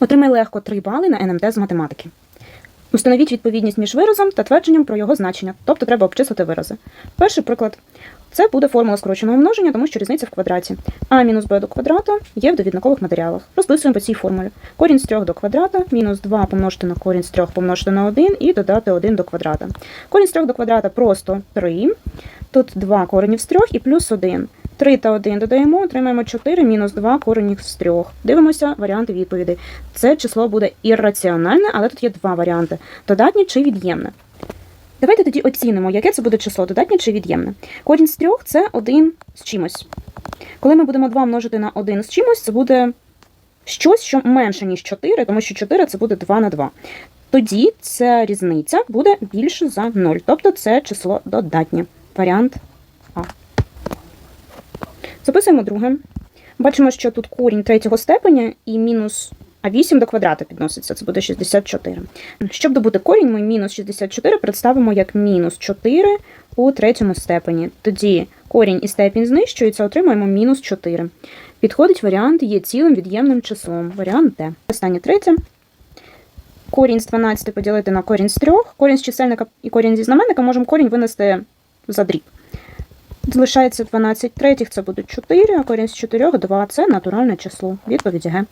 Отримай легко 3 бали на НМТ з математики. Установіть відповідність між виразом та твердженням про його значення, тобто треба обчислити вирази. Перший приклад. Це буде формула скороченого множення, тому що різниця в квадраті. А мінус b до квадрата є в довідникових матеріалах. Розписуємо по цій формулі. Корінь з 3 до квадрата, мінус 2 помножити на корінь з 3 помножити на 1 і додати 1 до квадрата. Корінь з 3 до квадрата просто 3. Тут 2 коренів з 3 і плюс 1. 3 та 1 додаємо, отримаємо 4 мінус 2 коренів з 3. Дивимося варіанти відповідей. Це число буде ірраціональне, але тут є два варіанти: додатнє чи від'ємне. Давайте тоді оцінимо, яке це буде число, додатнє чи від'ємне. Корінь з 3 – це 1 з чимось. Коли ми будемо 2 множити на 1 з чимось, це буде щось, що менше, ніж 4, тому що 4 це буде 2 на 2. Тоді ця різниця буде більше за 0. Тобто це число додатнє. Варіант А. Записуємо друге. Бачимо, що тут корінь третього степеня і мінус а 8 до квадрата підноситься, це буде 64. Щоб добути корінь, ми мінус 64 представимо як мінус 4 у третьому степені. Тоді корінь і степінь знищується, отримаємо мінус 4. Підходить варіант є цілим від'ємним числом. Варіант Д. Останнє третє. Корінь з 12 поділити на корінь з 3. Корінь з чисельника і корінь зі знаменника можемо корінь винести за дріб. Залишається 12 третіх, це буде 4, а корінь з 4 – 2. Це натуральне число. Відповідь Г.